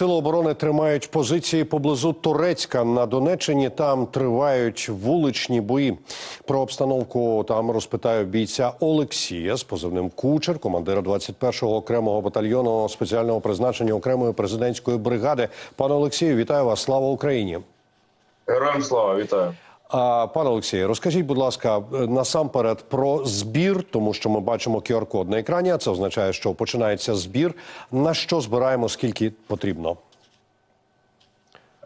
Сили оборони тримають позиції поблизу Турецька на Донеччині. Там тривають вуличні бої. Про обстановку там розпитаю бійця Олексія з позивним Кучер, командира 21-го окремого батальйону спеціального призначення окремої президентської бригади. Пане Олексію, вітаю вас! Слава Україні! Героям слава, вітаю. Пане Олексію, розкажіть, будь ласка, насамперед про збір, тому що ми бачимо QR-код на екрані. а Це означає, що починається збір. На що збираємо, скільки потрібно?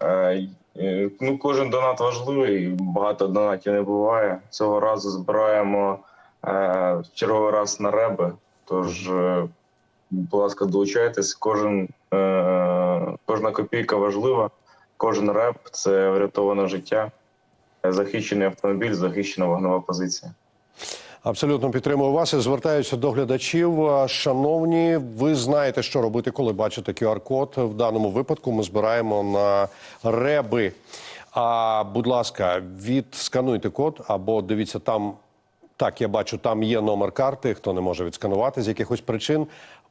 Е, е, ну, кожен донат важливий, багато донатів не буває. Цього разу збираємо е, в черговий раз на реби. Тож, е, будь ласка, долучайтесь. Кожен, е, кожна копійка важлива, кожен реб це врятоване життя, е, захищений автомобіль, захищена вогнева позиція. Абсолютно підтримую вас і звертаюся до глядачів. Шановні, ви знаєте, що робити, коли бачите QR-код. В даному випадку ми збираємо на реби. А будь ласка, відскануйте код або дивіться там. Так, я бачу, там є номер карти. Хто не може відсканувати з якихось причин.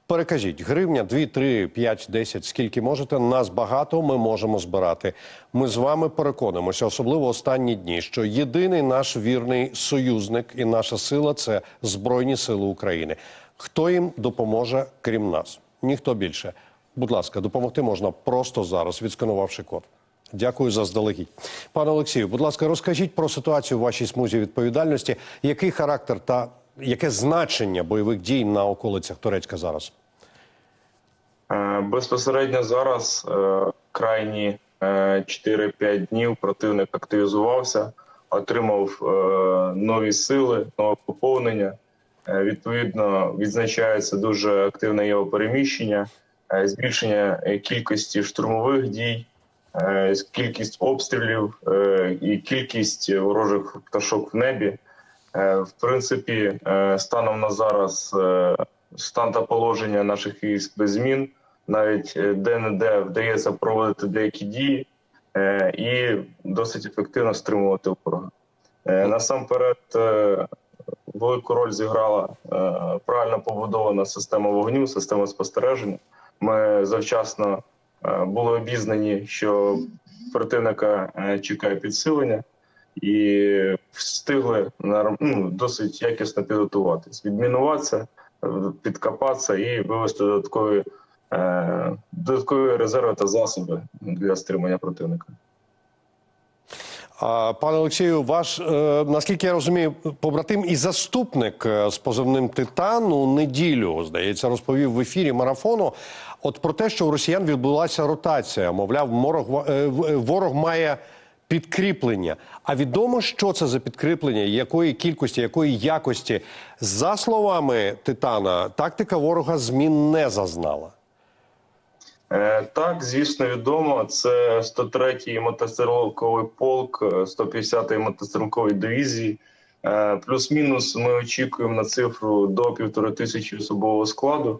Перекажіть гривня, 2, 3, 5, 10, скільки можете. Нас багато, ми можемо збирати. Ми з вами переконимося, особливо останні дні, що єдиний наш вірний союзник і наша сила це Збройні Сили України. Хто їм допоможе, крім нас? Ніхто більше. Будь ласка, допомогти можна просто зараз, відсканувавши код. Дякую за здалегідь. Пане Олексію, будь ласка, розкажіть про ситуацію в вашій смузі відповідальності. Який характер та яке значення бойових дій на околицях Турецька зараз? Е, Безпосередньо зараз е, крайні е, 4-5 днів противник активізувався, отримав е, нові сили, нове поповнення. Е, Відповідно, відзначається дуже активне його переміщення, е, збільшення е, кількості штурмових дій, е, кількість обстрілів е, і кількість ворожих пташок в небі. Е, В принципі, е, станом на зараз е, стан та положення наших військ без змін. Навіть е, де-не-де вдається проводити деякі дії і досить ефективно стримувати ворога. Насамперед, велику роль зіграла правильно побудована система вогню, система спостереження. Ми завчасно були обізнані, що противника чекає підсилення, і встигли ну, досить якісно підготуватись, відмінуватися, е, підкопатися і вивести додаткові, е, додаткові резерви та засоби для стримання противника. Пане Олексію, ваш е, наскільки я розумію, побратим і заступник з позивним Титан у неділю, здається, розповів в ефірі марафону. От про те, що у росіян відбулася ротація, мовляв, морог е, в- ворог має підкріплення. А відомо, що це за підкріплення, якої кількості, якої якості, за словами Титана, тактика ворога змін не зазнала. Е, Так, звісно, відомо. Це 103-й мотострілковий полк, е, 150-ї мотострілкової дивізії. Е, Плюс-мінус ми очікуємо на цифру до півтори тисячі особового складу.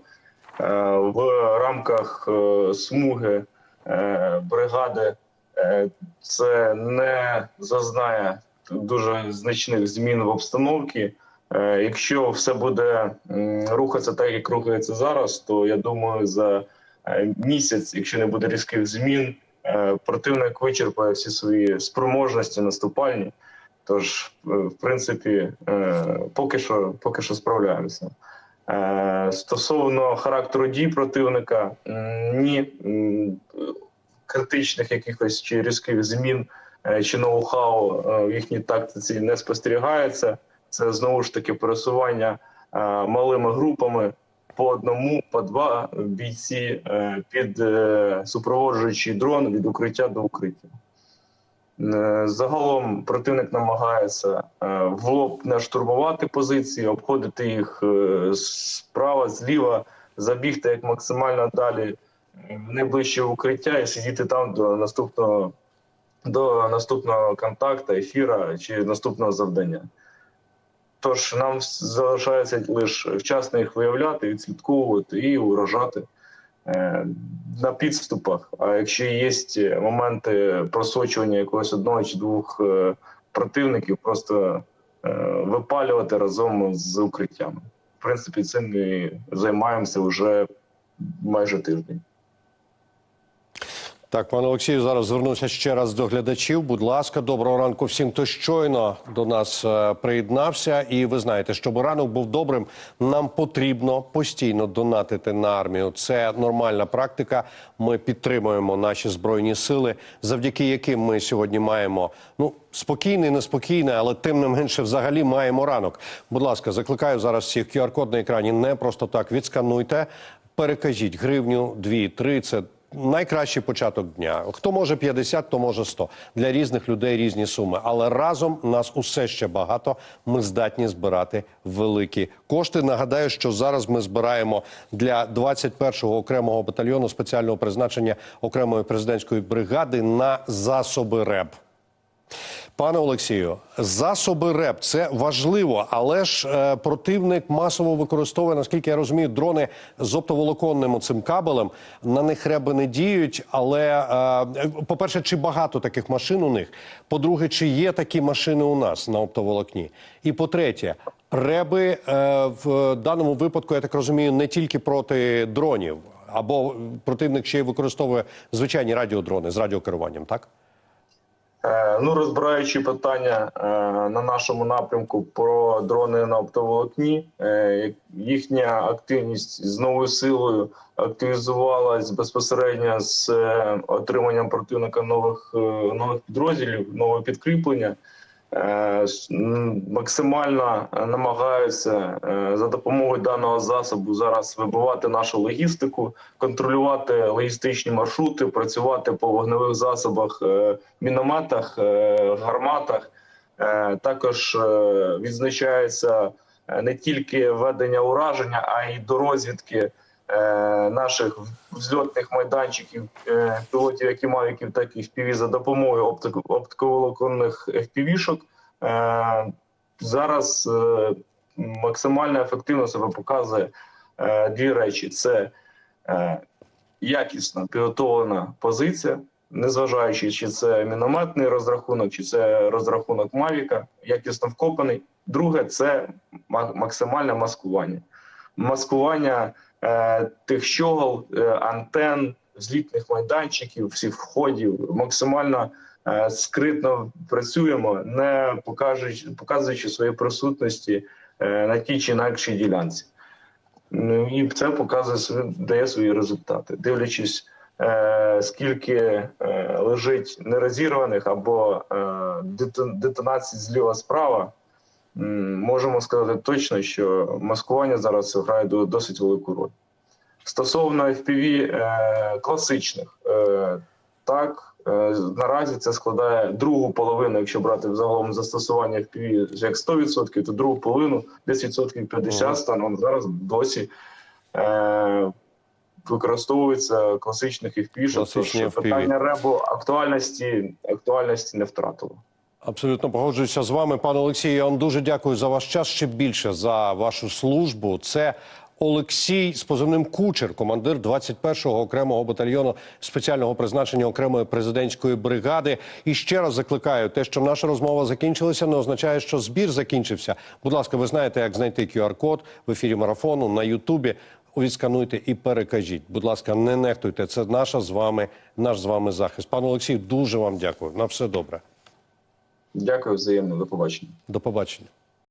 Е, В рамках е, смуги е, бригади е, це не зазнає дуже значних змін в обстановці. Е, Якщо все буде рухатися так, як рухається зараз, то я думаю, за е, місяць, якщо не буде різких змін, е, противник вичерпає всі свої спроможності наступальні. Тож, е, в принципі, е, поки що, поки що справляємося. Е, Стосовно характеру дій противника, ні критичних якихось чи різких змін е, чи ноу-хау е, в їхній тактиці не спостерігається. Це знову ж таки пересування е, малими групами по одному, по два бійці під супроводжуючий дрон від укриття до укриття. Загалом противник намагається в лоб не штурмувати позиції, обходити їх справа, зліва, забігти як максимально далі в найближче укриття і сидіти там до наступного до наступного контакту, ефіра чи наступного завдання. Тож нам залишається лише вчасно їх виявляти, відслідковувати і уражати е, на підступах. А якщо є моменти просочування якогось одного чи двох е, противників, просто е, випалювати разом з укриттями. В принципі, цим ми займаємося вже майже тиждень. Так, пане Олексію, зараз звернуся ще раз до глядачів. Будь ласка, доброго ранку всім, хто щойно до нас е, приєднався. І ви знаєте, щоб ранок був добрим, нам потрібно постійно донатити на армію. Це нормальна практика. Ми підтримуємо наші збройні сили, завдяки яким ми сьогодні маємо ну спокійний, неспокійний, але тим не менше, взагалі маємо ранок. Будь ласка, закликаю зараз всіх QR-код на екрані. Не просто так відскануйте, перекажіть гривню, дві, три. Це найкращий початок дня. Хто може 50, то може 100. Для різних людей різні суми. Але разом нас усе ще багато. Ми здатні збирати великі кошти. Нагадаю, що зараз ми збираємо для 21-го окремого батальйону спеціального призначення окремої президентської бригади на засоби РЕБ. Пане Олексію, засоби РЕП це важливо, але ж е, противник масово використовує, наскільки я розумію, дрони з оптоволоконним цим кабелем. На них реби не діють. Але е, по-перше, чи багато таких машин у них? По-друге, чи є такі машини у нас на оптоволокні? І по-третє, реби е, в даному випадку, я так розумію, не тільки проти дронів, або противник ще й використовує звичайні радіодрони з радіокеруванням, так? Е, Ну, розбираючи питання е, на нашому напрямку про дрони на оптоволокні, е, їхня активність з новою силою активізувалась безпосередньо з отриманням противника нових нових підрозділів, нового підкріплення. Е, Максимально е, намагаються е, за допомогою даного засобу зараз вибивати нашу логістику, контролювати логістичні маршрути, працювати по вогневих засобах, мінометах, гарматах. Також відзначається не тільки ведення ураження, а й до розвідки наших взльотних майданчиків е, пілотів, як і мавіків, так і FPV за допомогою оптиковолоконних FPV-шок. Е, Зараз е, максимально ефективно себе показує е, дві речі: це е, якісно підготовлена позиція, незважаючи, чи це мінометний розрахунок, чи це розрахунок Мавіка, якісно вкопаний. Друге, це максимальне маскування. Маскування е, тих щогол, е, антен, злітних майданчиків, всіх входів, максимально е, скритно працюємо, не показуючи свої присутності е, на тій чи інакшій ділянці. Ну і це показує дає свої результати, дивлячись, е, скільки е, лежить нерозірваних або е, детонацій зліва справа. Можемо сказати точно, що маскування зараз грає досить велику роль. Стосовно FPV е, класичних, е, так е, наразі це складає другу половину, якщо брати взагалом застосування FPV як 100%, то другу половину, десь відсотків 50 станом зараз досі е, використовується класичних FPV, Класичні FPV. питання ребу актуальності, актуальності не втратило. Абсолютно погоджуюся з вами, пане Олексію. Я вам дуже дякую за ваш час. Ще більше за вашу службу. Це Олексій з позивним Кучер, командир 21-го окремого батальйону спеціального призначення окремої президентської бригади. І ще раз закликаю, те, що наша розмова закінчилася, не означає, що збір закінчився. Будь ласка, ви знаєте, як знайти QR-код в ефірі марафону на Ютубі. Відскануйте і перекажіть. Будь ласка, не нехтуйте. Це наша з вами, наш з вами захист. Пане Олексію, дуже вам дякую. На все добре. Дякую взаємно. До побачення. До побачення.